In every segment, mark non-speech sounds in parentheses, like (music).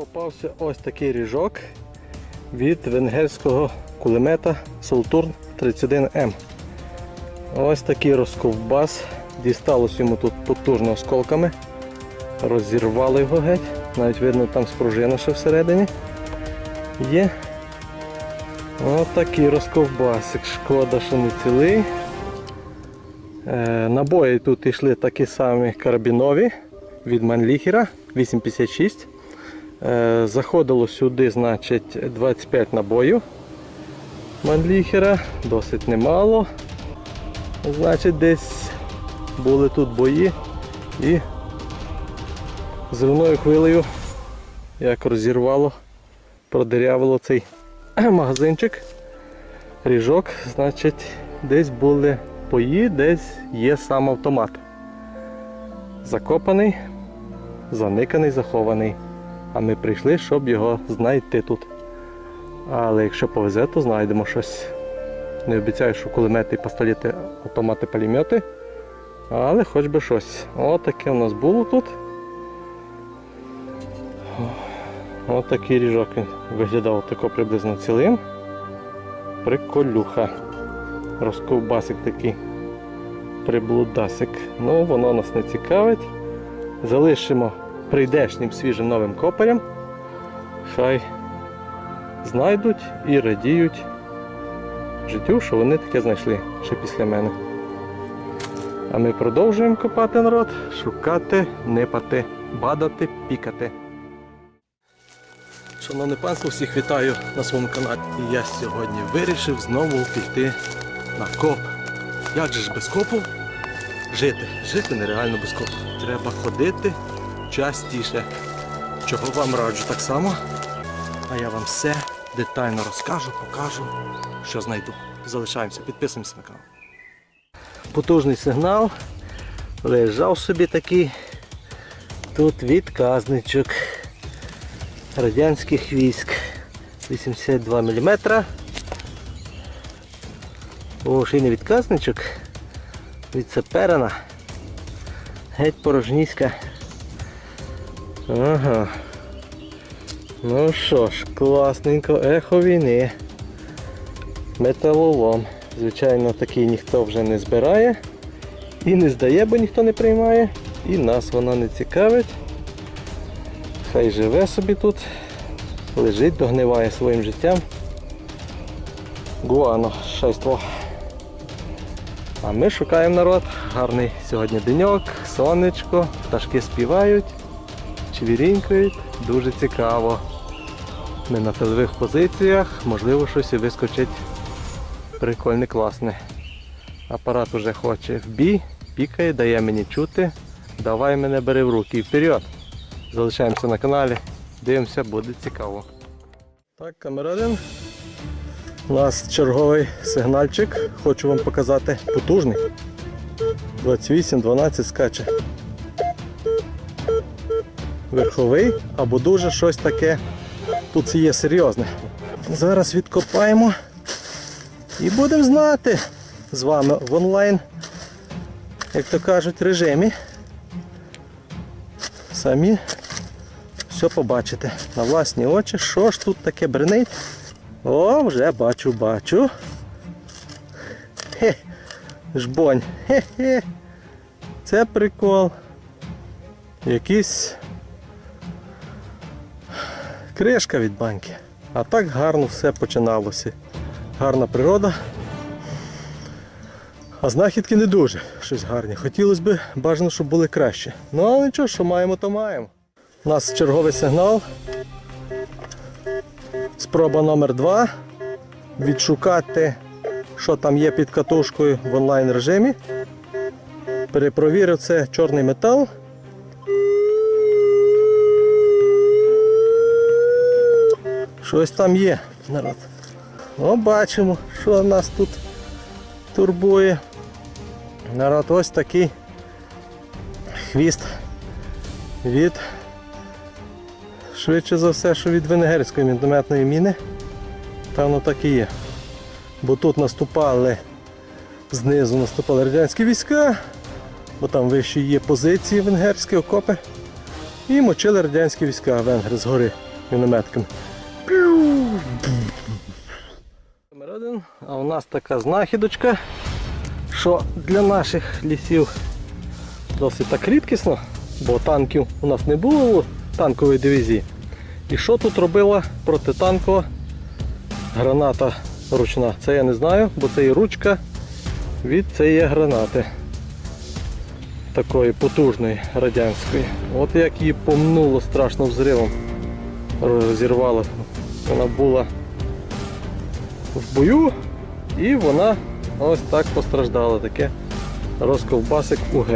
Попався ось такий ріжок від венгерського кулемета Саутурн 31М. Ось такий розковбас. Дісталось йому тут потужно осколками. Розірвало його геть. Навіть видно там спружина ще всередині. Є. Ось такий розковбасик. Шкода, що не цілий. Е, набої тут йшли такі самі карабінові від Манліхера 856. Е, заходило сюди значить, 25 набоїв Манліхера, досить немало. Значить, десь були тут бої і зривною хвилею як розірвало, продирявило цей (clears throat) магазинчик, ріжок, значить, десь були бої, десь є сам автомат. Закопаний, заниканий, захований. А ми прийшли, щоб його знайти тут. Але якщо повезе, то знайдемо щось. Не обіцяю, що кулемети, пістолети, автомати, пулемети. Але хоч би щось. Отаке у нас було тут. Отакий ріжок він виглядав тако приблизно цілим. Приколюха. Розковбасик такий. Приблудасик. Ну, воно нас не цікавить. Залишимо прийдешнім свіжим новим копарям. Хай знайдуть і радіють життю, що вони таке знайшли ще після мене. А ми продовжуємо копати народ, шукати, нипати, бадати, пікати. Шановне панство, всіх вітаю на своєму каналі. І я сьогодні вирішив знову піти на коп. Як же ж без копу жити? Жити нереально без копу. Треба ходити частіше. Чого вам раджу так само. А я вам все детально розкажу, покажу, що знайду. Залишаємося, підписуємося на канал. Потужний сигнал. Лежав собі такий. Тут відказничок радянських військ. 82 мм. О, не відказничок. Від саперана. Геть порожніська. Ага. Ну що ж, класненько, ехо війни. Металолом. Звичайно, такий ніхто вже не збирає. І не здає, бо ніхто не приймає. І нас воно не цікавить. Хай живе собі тут, лежить, догниває своїм життям. Гуано, шайство. А ми шукаємо народ. Гарний сьогодні деньок, сонечко, пташки співають, чвірінькають, дуже цікаво. Ми на тилових позиціях, можливо, щось і вискочить прикольне, класне. Апарат уже хоче в бій, пікає, дає мені чути. Давай мене бери в руки і вперед. Залишаємося на каналі, дивимося, буде цікаво. Так, камера У нас черговий сигнальчик. Хочу вам показати потужний. 28-12 скаче. Верховий або дуже щось таке. Тут є серйозне. Зараз відкопаємо і будемо знати з вами в онлайн, як то кажуть, режимі. Самі все побачите на власні очі, що ж тут таке бренить. О, вже бачу, бачу. Хе, жбонь. Хе-хе. Це прикол. Якийсь кришка від банки. А так гарно все починалося. Гарна природа. А знахідки не дуже щось гарні. Хотілося б бажано, щоб були краще. Ну але нічого, що маємо, то маємо. У нас черговий сигнал. Спроба номер 2 Відшукати, що там є під катушкою в онлайн режимі. Перепровірив це чорний метал. Щось там є, народ. О, бачимо, що нас тут турбує. Народ, ось такий хвіст від швидше за все, що від венгерської мінометної міни. Певно так і є. Бо тут наступали, знизу наступали радянські війська, бо там вище є позиції венгерські окопи. І мочили радянські війська венгри згори мінометками. Номер один. А у нас така знахідочка, що для наших лісів досить так рідкісно, бо танків у нас не було танкової дивізії. І що тут робила протитанкова граната ручна? Це я не знаю, бо це і ручка від цієї гранати. Такої потужної радянської. От як її помнуло страшно взривом. Розірвало. Вона була в бою і вона ось так постраждала. Таке розковбасик УГ.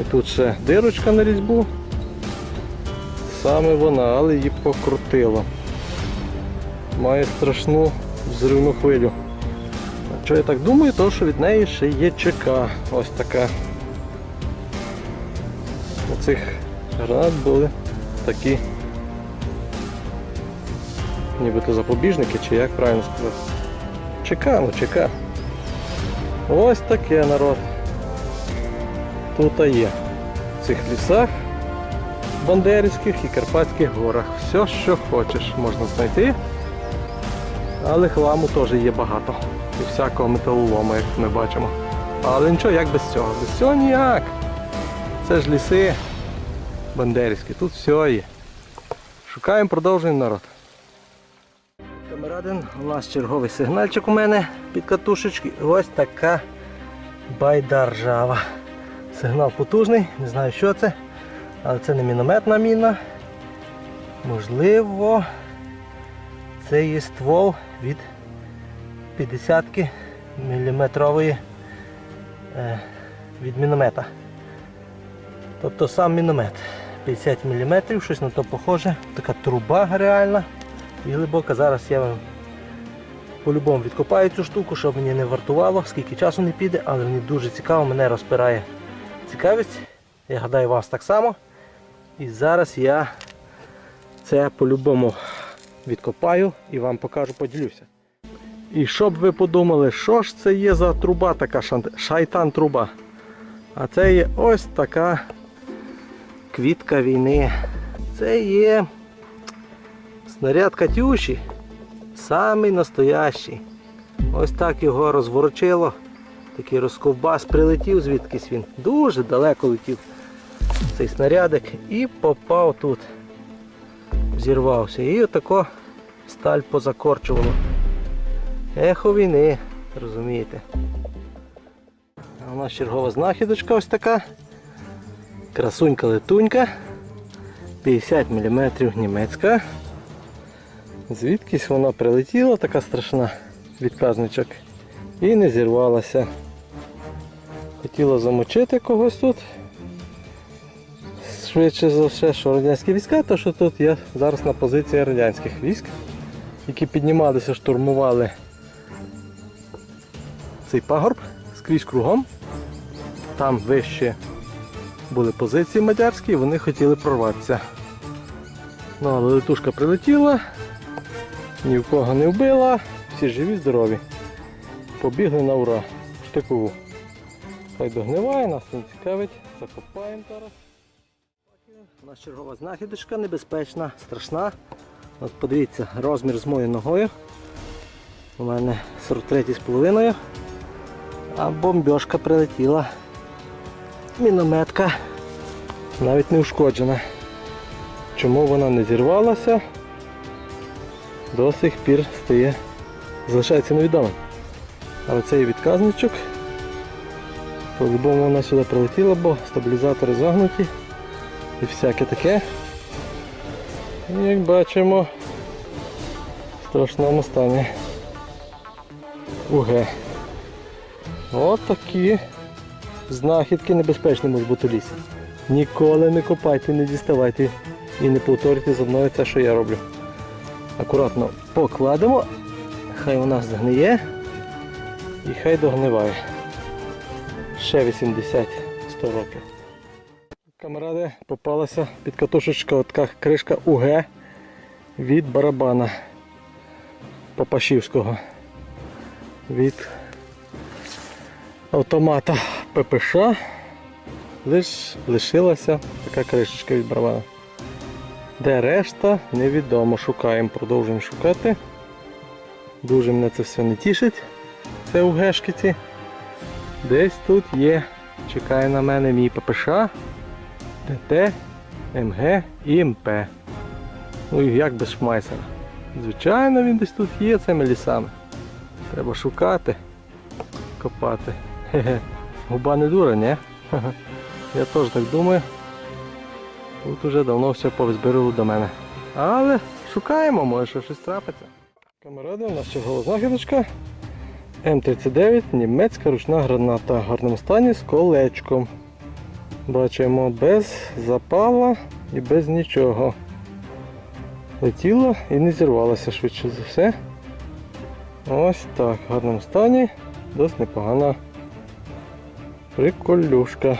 І тут ще дирочка на різьбу. Саме вона, але її покрутило. Має страшну взривну хвилю. Що я так думаю, то що від неї ще є ЧК. Ось така. У цих гранат були такі нібито запобіжники, чи як правильно сказати. Ну ЧК. Ось таке народ. Тут є. В цих лісах Бандерівських і Карпатських горах. Все, що хочеш, можна знайти. Але хламу теж є багато. І всякого металолому, як ми бачимо. Але нічого, як без цього. Без цього ніяк. Це ж ліси Бандерівські. Тут все є. Шукаємо, продовжуємо народ. Камерадин, у нас черговий сигнальчик у мене під катушечки. Ось така байда ржава. Сигнал потужний, не знаю що це, але це не мінометна міна. Можливо, це є ствол від 50 мм від міномета. Тобто сам міномет 50 мм, щось на то похоже. Така труба реальна і глибока. Зараз я вам по-любому відкопаю цю штуку, щоб мені не вартувало, скільки часу не піде, але мені дуже цікаво, мене розпирає цікавість. Я гадаю вас так само. І зараз я це по-любому відкопаю і вам покажу, поділюся. І щоб ви подумали, що ж це є за труба така шайтан-труба. А це є ось така квітка війни. Це є снаряд Катюші. Самий настоящий. Ось так його розворочило. Такий розковбас прилетів звідкись він. Дуже далеко летів цей снарядик і попав тут. Зірвався. І отако сталь позакорчувало. Ехо війни, розумієте. А у нас чергова знахідочка ось така. Красунька летунька. 50 мм німецька. Звідкись вона прилетіла, така страшна відказничок. І не зірвалася. Хотіла замочити когось тут. Швидше за все, що радянські війська, то що тут я зараз на позиції радянських військ, які піднімалися, штурмували цей пагорб скрізь кругом. Там вище були позиції мадярські і вони хотіли прорватися. Ну, але летушка прилетіла, ні в кого не вбила, всі живі, здорові. Побігли на ура. Штикову. Хай догниває, нас не цікавить. Закопаємо зараз. У нас чергова знахідочка, небезпечна, страшна. От подивіться, розмір з моєю ногою. У мене 43,5. А бомбьошка прилетіла. Мінометка навіть не ушкоджена. Чому вона не зірвалася? До сих пір стає, залишається невідомим. Але цей відказничок. По-любому вона сюди прилетіла, бо стабілізатори загнуті і всяке таке. І як бачимо, в страшному стані УГ. От такі знахідки небезпечні можуть бути в лісі. Ніколи не копайте, не діставайте і не повторюйте за мною те, що я роблю. Акуратно покладемо, хай нас згниє і хай догниває. Ще 80-100 років. Камеради попалася під катушечка така кришка УГ від барабана Попашівського. Від автомата ППШ. Лиш лишилася така кришечка від барабана. Де решта, невідомо. Шукаємо, продовжуємо шукати. Дуже мене це все не тішить. Це у гешкіці. Десь тут є. Чекає на мене мій ППШ, ТТ, МГ і МП. Ну і як без шмайсера. Звичайно, він десь тут є цими лісами. Треба шукати, копати. Хе-хе. Губа не дура, ні? Я теж так думаю. Тут уже давно все повзбирало до мене. Але шукаємо, може що щось трапиться. Камеради, у нас чергова знахідочка. М39, німецька ручна граната в гарному стані з колечком. Бачимо без запала і без нічого. Летіло і не зірвалося швидше за все. Ось так, в гарному стані, досить непогана приколюшка.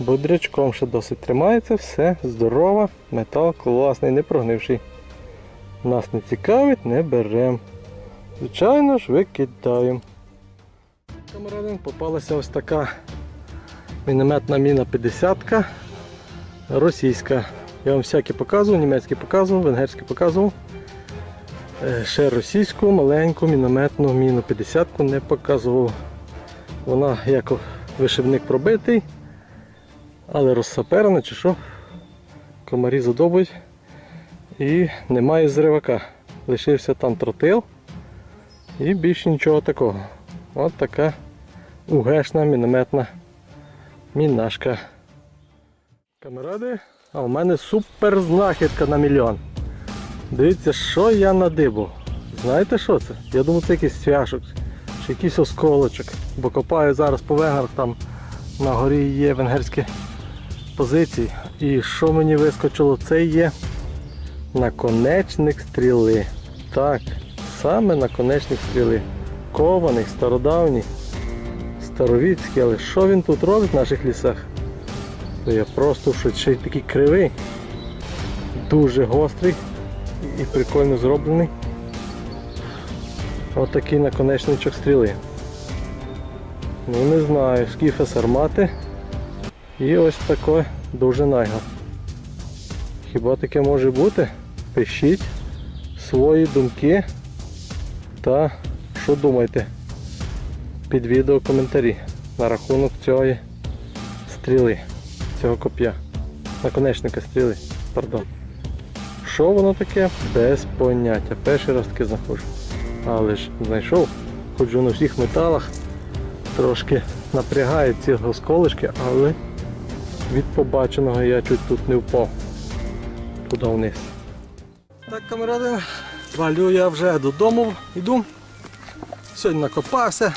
Бодрячком ще досить тримається, все здорово, метал класний, не прогнивший. Нас не цікавить, не беремо. Звичайно ж, викидаємо. Камерадин попалася ось така мінометна міна 50-ка російська. Я вам всякі показував, німецькі показував, венгерські показував. Е, Ще російську маленьку мінометну міну 50-ку не показував. Вона як вишибник пробитий, але розсаперена чи що. Комарі задобують. І немає зривака. Лишився там тротил. І більше нічого такого. От така угешна мінометна мінашка. Камеради, а у мене супер знахідка на мільйон. Дивіться, що я надибав. Знаєте що це? Я думаю, це якийсь цвяшок, чи якийсь осколочок. Бо копаю зараз по венграх, там на горі є венгерські позиції. І що мені вискочило, це є наконечник стріли. Так, саме наконечник стріли. Кований, стародавній, старовіцький, але що він тут робить в наших лісах? То я просто в ще й такий кривий, дуже гострий і прикольно зроблений. Ось такий наконечничок стріли. Ну не знаю, скіфа сармати. І ось таке дуже найго. Хіба таке може бути? Пишіть свої думки та що думаєте під відео коментарі на рахунок цієї стріли, цього коп'я. Наконечника стріли, пардон. Що воно таке? Без поняття. Перший раз таке знаходжу. Але ж знайшов, ходжу на всіх металах, трошки напрягає ці осколочки, але від побаченого я чуть тут не впав. Туди вниз. Так, камеради, валю я вже додому, йду. Сьогодні накопався,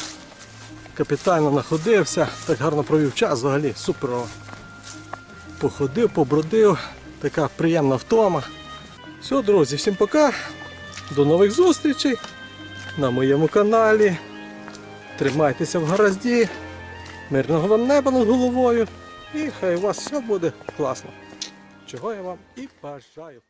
капітально находився, так гарно провів час взагалі, суперово. Походив, побродив, така приємна втома. Все, друзі, всім пока. До нових зустрічей на моєму каналі. Тримайтеся в гаразді, мирного вам неба над головою і хай у вас все буде класно. Чого я вам і бажаю.